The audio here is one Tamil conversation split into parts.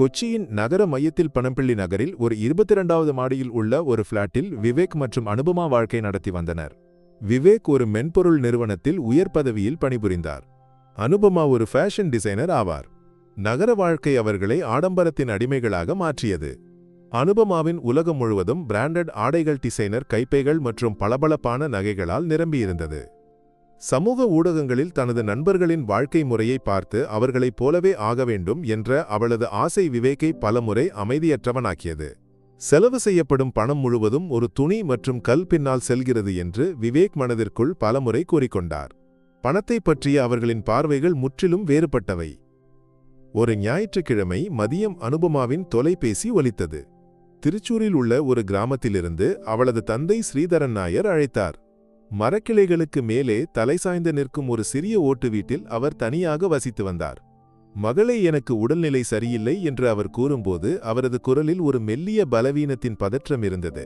கொச்சியின் நகர மையத்தில் பணம்பிள்ளி நகரில் ஒரு இருபத்தி இரண்டாவது மாடியில் உள்ள ஒரு ஃப்ளாட்டில் விவேக் மற்றும் அனுபமா வாழ்க்கை நடத்தி வந்தனர். விவேக் ஒரு மென்பொருள் நிறுவனத்தில் உயர் பதவியில் பணிபுரிந்தார். அனுபமா ஒரு ஃபேஷன் டிசைனர் ஆவார். நகர வாழ்க்கை அவர்களை ஆடம்பரத்தின் அடிமைகளாக மாற்றியது. அனுபமாவின் உலகம் முழுவதும் பிராண்டட் ஆடைகள் டிசைனர் கைப்பைகள் மற்றும் பளபளப்பான நகைகளால் நிரம்பியிருந்தது. சமூக ஊடகங்களில் தனது நண்பர்களின் வாழ்க்கை முறையை பார்த்து அவர்களைப் போலவே ஆக வேண்டும் என்ற அவளது ஆசை விவேக்கை பலமுறை அமைதியற்றவனாக்கியது. செலவு செய்யப்படும் பணம் முழுவதும் ஒரு துணி மற்றும் கல் பின்னால் செல்கிறது என்று விவேக் மனதிற்குள் பலமுறை கூறிக்கொண்டார். பணத்தைப் பற்றிய அவர்களின் பார்வைகள் முற்றிலும் வேறுபட்டவை. ஒரு ஞாயிற்றுக்கிழமை மதியம் அனுபமாவின் தொலைபேசி ஒலித்தது. திருச்சூரில் உள்ள ஒரு கிராமத்திலிருந்து அவளது தந்தை ஸ்ரீதரன் நாயர் அழைத்தார். மரக்கிளைகளுக்கு மேலே தலை சாய்ந்து நிற்கும் ஒரு சிறிய ஓட்டு வீட்டில் அவர் தனியாக வசித்து வந்தார். மகளே எனக்கு உடல்நிலை சரியில்லை என்று அவர் கூறும்போது அவரது குரலில் ஒரு மெல்லிய பலவீனத்தின் பதற்றம் இருந்தது.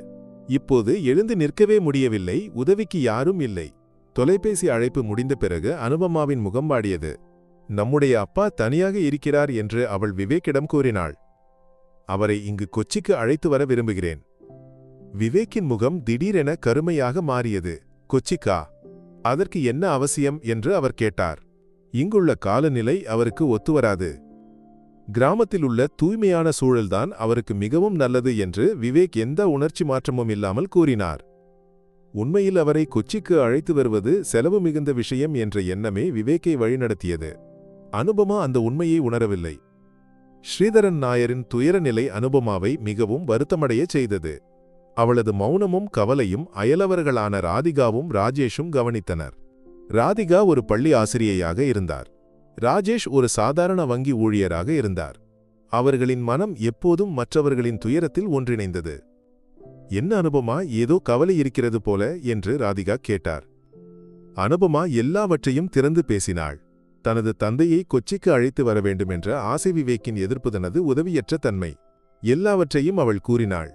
இப்போது எழுந்து நிற்கவே முடியவில்லை உதவிக்கு யாரும் இல்லை. தொலைபேசி அழைப்பு முடிந்த பிறகு அனுபமாவின் முகம் வாடியது. நம்முடைய அப்பா தனியாக இருக்கிறார் என்று அவள் விவேக்கிடம் கூறினாள். அவரை இங்கு கொச்சிக்கு அழைத்து வர விரும்புகிறேன். விவேக்கின் முகம் திடீரென கருமையாக மாறியது. கொச்சிக்கா? அதற்கு என்ன அவசியம்? என்று அவர் கேட்டார். இங்குள்ள காலநிலை அவருக்கு ஒத்துவராது கிராமத்தில் உள்ள தூய்மையான சூழல்தான் அவருக்கு மிகவும் நல்லது என்று விவேக் எந்த உணர்ச்சி மாற்றமும் இல்லாமல் கூறினார். உண்மையில் அவரை கொச்சிக்கு அழைத்து வருவது செலவு மிகுந்த விஷயம் என்ற எண்ணமே விவேக்கை வழிநடத்தியது. அனுபமா அந்த உண்மையை உணரவில்லை. ஸ்ரீதரன் நாயரின் துயரநிலை அனுபமாவை மிகவும் வருத்தமடையச் செய்தது. அவளது மௌனமும் கவலையும் அயலவர்களான ராதிகாவும் ராஜேஷும் கவனித்தனர். ராதிகா ஒரு பள்ளி ஆசிரியையாக இருந்தார். ராஜேஷ் ஒரு சாதாரண வங்கி ஊழியராக இருந்தார். அவர்களின் மனம் எப்போதும் மற்றவர்களின் துயரத்தில் ஒன்றிணைந்தது. என்ன அனுபமா ஏதோ கவலை இருக்கிறது போல என்று ராதிகா கேட்டார். அனுபமா எல்லாவற்றையும் திறந்து பேசினாள். தனது தந்தையை கொச்சிக்கு அழைத்து வர வேண்டுமென்ற ஆசை விவேக்கின் எதிர்ப்பு தனது உதவியற்ற தன்மை. எல்லாவற்றையும் அவள் கூறினாள்.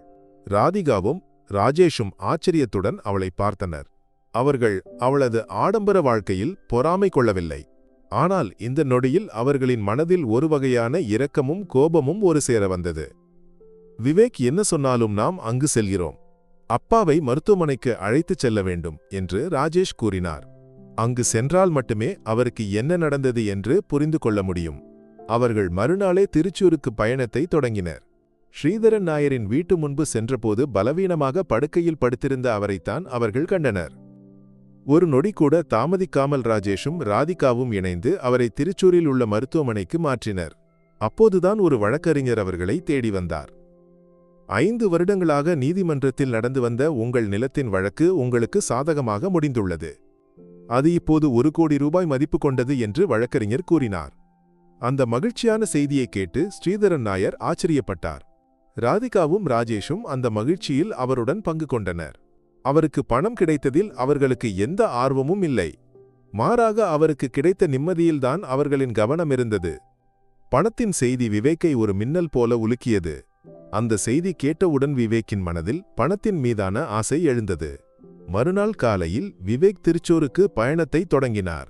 ராதிகாவும் ராஜேஷும் ஆச்சரியத்துடன் அவளை பார்த்தனர். அவர்கள் அவளது ஆடம்பர வாழ்க்கையில் பொறாமை கொள்ளவில்லை. ஆனால் இந்த நொடியில் அவர்களின் மனதில் ஒரு வகையான இரக்கமும் கோபமும் ஒரு சேர வந்தது. விவேக் என்ன சொன்னாலும் நாம் அங்கு செல்கிறோம். அப்பாவை மருத்துவமனைக்கு அழைத்துச் செல்ல வேண்டும் என்று ராஜேஷ் கூறினார். அங்கு சென்றால் மட்டுமே அவருக்கு என்ன நடந்தது என்று புரிந்து கொள்ள முடியும். அவர்கள் மறுநாளே திருச்சூருக்கு பயணத்தை தொடங்கினர். ஸ்ரீதரன் நாயரின் வீட்டு முன்பு சென்றபோது பலவீனமாக படுக்கையில் படுத்திருந்த அவரைத்தான் அவர்கள் கண்டனர். ஒரு நொடி கூட தாமதிக்காமல் ராஜேஷும் ராதிகாவும் இணைந்து அவரை திருச்சூரில் உள்ள மருத்துவமனைக்கு மாற்றினர். அப்போதுதான் ஒரு வழக்கறிஞர் அவர்களை தேடி வந்தார். ஐந்து வருடங்களாக நீதிமன்றத்தில் நடந்து வந்த உங்கள் நிலத்தின் வழக்கு உங்களுக்கு சாதகமாக முடிந்துள்ளது. அது இப்போது ஒரு கோடி ரூபாய் மதிப்பு கொண்டது என்று வழக்கறிஞர் கூறினார். அந்த மகிழ்ச்சியான செய்தியை கேட்டு ஸ்ரீதரன் நாயர் ஆச்சரியப்பட்டார். ராதிகாவும் ராஜேஷும் அந்த மகிழ்ச்சியில் அவருடன் பங்கு கொண்டனர். அவருக்கு பணம் கிடைத்ததில் அவர்களுக்கு எந்த ஆர்வமும் இல்லை. மாறாக அவருக்கு கிடைத்த நிம்மதியில்தான் அவர்களின் கவனம் இருந்தது. பணத்தின் செய்தி விவேக்கை ஒரு மின்னல் போல உலுக்கியது. அந்த செய்தி கேட்டவுடன் விவேக்கின் மனதில் பணத்தின் மீதான ஆசை எழுந்தது. மறுநாள் காலையில் விவேக் திருச்சூருக்கு பயணத்தை தொடங்கினார்.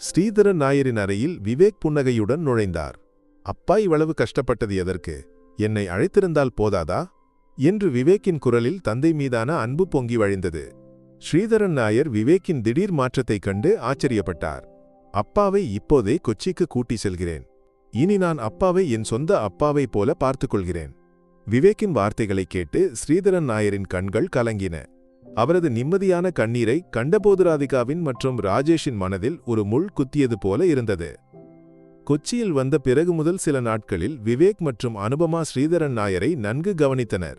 ஸ்ரீதரன் நாயரின் அறையில் விவேக் புன்னகையுடன் நுழைந்தார். அப்பா இவ்வளவு கஷ்டப்பட்டது எதற்கு? என்னை அழைத்திருந்தால் போதாதா? என்று விவேக்கின் குரலில் தந்தை மீதான அன்பு பொங்கி வழிந்தது. ஸ்ரீதரன் நாயர் விவேக்கின் திடீர் மாற்றத்தைக் கண்டு ஆச்சரியப்பட்டார். அப்பாவை இப்போதே கொச்சிக்கு கூட்டி செல்கிறேன். இனி நான் அப்பாவை என் சொந்த அப்பாவைப் போல பார்த்துக் கொள்கிறேன் விவேக்கின் வார்த்தைகளைக் கேட்டு ஸ்ரீதரன் நாயரின் கண்கள் கலங்கின. அவரது நிம்மதியான கண்ணீரை கண்டபோது ராதிகாவின் மற்றும் ராஜேஷின் மனதில் ஒரு முள் குத்தியது போல இருந்தது. கொச்சியில் வந்த பிறகு முதல் சில நாட்களில் விவேக் மற்றும் அனுபமா ஸ்ரீதரன் நாயரை நன்கு கவனித்தனர்.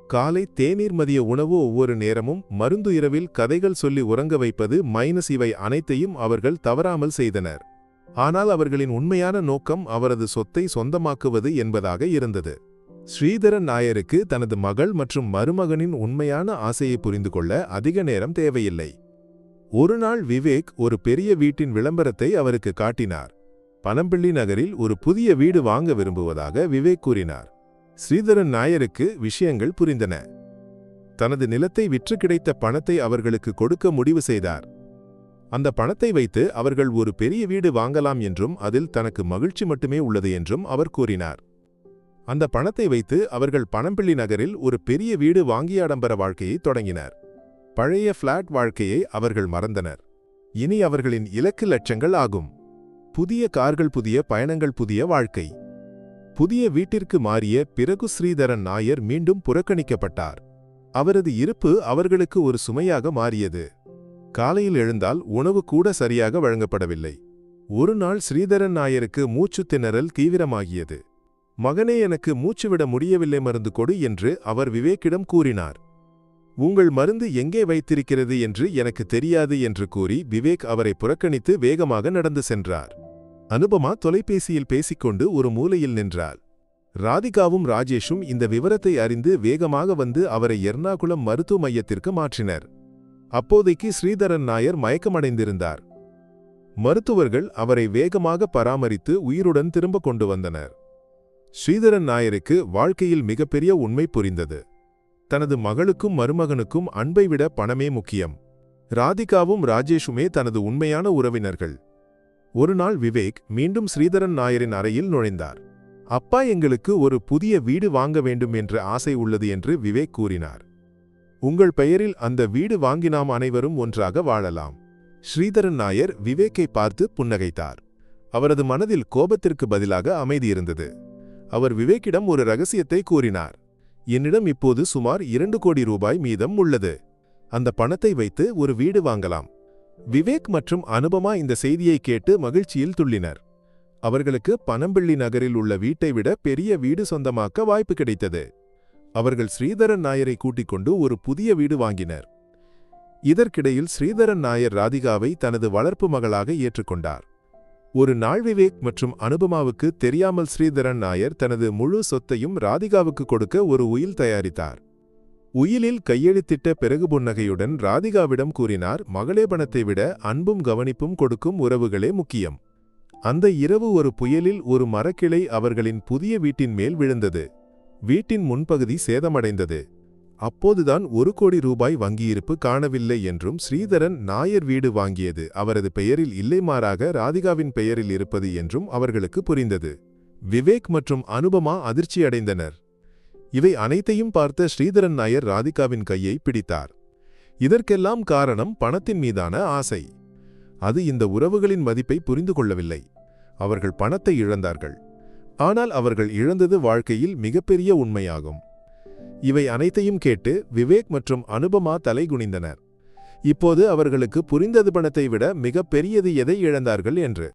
காலை தேநீர் மதிய உணவு ஒவ்வொரு நேரமும் மருந்து இரவில் கதைகள் சொல்லி உறங்க வைப்பது மைனஸ் இவை அனைத்தையும் அவர்கள் தவறாமல் செய்தனர். ஆனால் அவர்களின் உண்மையான நோக்கம் அவரது சொத்தை சொந்தமாக்குவது என்பதாக இருந்தது. ஸ்ரீதரன் நாயருக்கு தனது மகள் மற்றும் மருமகனின் உண்மையான ஆசையை புரிந்து கொள்ள அதிக நேரம் தேவையில்லை. ஒருநாள் விவேக் ஒரு பெரிய வீட்டின் விளம்பரத்தை அவருக்கு காட்டினார். பனம்பிள்ளி நகரில் ஒரு புதிய வீடு வாங்க விரும்புவதாக விவேக் கூறினார். ஸ்ரீதரன் நாயருக்கு விஷயங்கள் புரிந்தன. தனது நிலத்தை விற்று கிடைத்த பணத்தை அவர்களுக்கு கொடுக்க முடிவு செய்தார். அந்த பணத்தை வைத்து அவர்கள் ஒரு பெரிய வீடு வாங்கலாம் என்றும் அதில் தனக்கு மகிழ்ச்சி மட்டுமே உள்ளது என்றும் அவர் கூறினார். அந்த பணத்தை வைத்து அவர்கள் பணம்பிள்ளி நகரில் ஒரு பெரிய வீடு வாங்கிய ஆடம்பர வாழ்க்கையை தொடங்கினர். பழைய ஃபிளாட் வாழ்க்கையை அவர்கள் மறந்தனர். இனி அவர்களின் இலக்கு லட்சங்கள் ஆகும். புதிய கார்கள் புதிய பயணங்கள் புதிய வாழ்க்கை. புதிய வீட்டிற்கு மாறிய பிறகு ஸ்ரீதரன் நாயர் மீண்டும் புறக்கணிக்கப்பட்டார். அவரது இருப்பு அவர்களுக்கு ஒரு சுமையாக மாறியது. காலையில் எழுந்தால் உணவு கூட சரியாக வழங்கப்படவில்லை. ஒரு நாள் ஸ்ரீதரன் நாயருக்கு மூச்சுத் திணறல் தீவிரமாகியது. மகனே எனக்கு மூச்சுவிட முடியவில்லை மருந்து கொடு என்று அவர் விவேக்கிடம் கூறினார். உங்கள் மருந்து எங்கே வைத்திருக்கிறது? என்று எனக்கு தெரியாது என்று கூறி விவேக் அவரை புறக்கணித்து வேகமாக நடந்து சென்றார். அனுபமா தொலைபேசியில் பேசிக்கொண்டு ஒரு மூலையில் நின்றாள். ராதிகாவும் ராஜேஷும் இந்த விவரத்தை அறிந்து வேகமாக வந்து அவரை எர்ணாகுளம் மருத்துவ மையத்திற்கு மாற்றினர். அப்போதைக்கு ஸ்ரீதரன் நாயர் மயக்கமடைந்திருந்தார். மருத்துவர்கள் அவரை வேகமாக பராமரித்து உயிருடன் திரும்ப கொண்டு வந்தனர். ஸ்ரீதரன் நாயருக்கு வாழ்க்கையில் மிகப்பெரிய உண்மை புரிந்தது. தனது மகளுக்கும் மருமகனுக்கும் அன்பை விட பணமே முக்கியம். ராதிகாவும் ராஜேஷுமே தனது உண்மையான உறவினர்கள். ஒரு நாள் விவேக் மீண்டும் ஸ்ரீதரன் நாயரின் அறையில் நுழைந்தார். அப்பா எங்களுக்கு ஒரு புதிய வீடு வாங்க வேண்டும் என்ற ஆசை உள்ளது என்று விவேக் கூறினார். உங்கள் பெயரில் அந்த வீடு வாங்கி நாம் அனைவரும் ஒன்றாக வாழலாம். ஸ்ரீதரன் நாயர் விவேக்கை பார்த்து புன்னகைத்தார். அவரது மனதில் கோபத்திற்கு பதிலாக அமைதி இருந்தது. அவர் விவேக்கிடம் ஒரு ரகசியத்தை கூறினார். என்னிடம் இப்போது சுமார் இரண்டு கோடி ரூபாய் மீதம் உள்ளது. அந்த பணத்தை வைத்து ஒரு வீடு வாங்கலாம். விவேக் மற்றும் அனுபமா இந்த செய்தியை கேட்டு மகிழ்ச்சியில் துள்ளினர். அவர்களுக்கு பனம்பிள்ளி நகரில் உள்ள வீட்டை விட பெரிய வீடு சொந்தமாக்க வாய்ப்பு கிடைத்தது. அவர்கள் ஸ்ரீதரன் நாயரை கூட்டிக் கொண்டு ஒரு புதிய வீடு வாங்கினர். இதற்கிடையில் ஸ்ரீதரன் நாயர் ராதிகாவை தனது வளர்ப்பு மகளாக ஏற்றுக்கொண்டார். ஒரு நாள் விவேக் மற்றும் அனுபமாவுக்கு தெரியாமல் ஸ்ரீதரன் நாயர் தனது முழு சொத்தையும் ராதிகாவுக்கு கொடுக்க ஒரு உயில் தயாரித்தார். உயிலில் கையெழுத்திட்ட பிறகு புன்னகையுடன் ராதிகாவிடம் கூறினார் மகளே பணத்தை விட அன்பும் கவனிப்பும் கொடுக்கும் உறவுகளே முக்கியம். அந்த இரவு ஒரு புயலில் ஒரு மரக்கிளை அவர்களின் புதிய வீட்டின் மேல் விழுந்தது. வீட்டின் முன்பகுதி சேதமடைந்தது. அப்போதுதான் ஒரு கோடி ரூபாய் வங்கியிருப்பு காணவில்லை என்றும் ஸ்ரீதரன் நாயர் வீடு வாங்கியது அவரது பெயரில் இல்லை மாறாக ராதிகாவின் பெயரில் இருப்பது என்றும் அவர்களுக்கு புரிந்தது. விவேக் மற்றும் அனுபமா அதிர்ச்சியடைந்தனர். இவை அனைத்தையும் பார்த்த ஸ்ரீதரன் நாயர் ராதிகாவின் கையை பிடித்தார். இதற்கெல்லாம் காரணம் பணத்தின் மீதான ஆசை. அது இந்த உறவுகளின் மதிப்பை புரிந்து கொள்ளவில்லை. அவர்கள் பணத்தை இழந்தார்கள். ஆனால் அவர்கள் இழந்தது வாழ்க்கையில் மிகப்பெரிய உண்மையாகும். இவை அனைத்தையும் கேட்டு விவேக் மற்றும் அனுபமா தலைகுனிந்தனர். இப்போது அவர்களுக்கு புரிந்தது பணத்தை விட மிகப்பெரியது எதை இழந்தார்கள் என்று.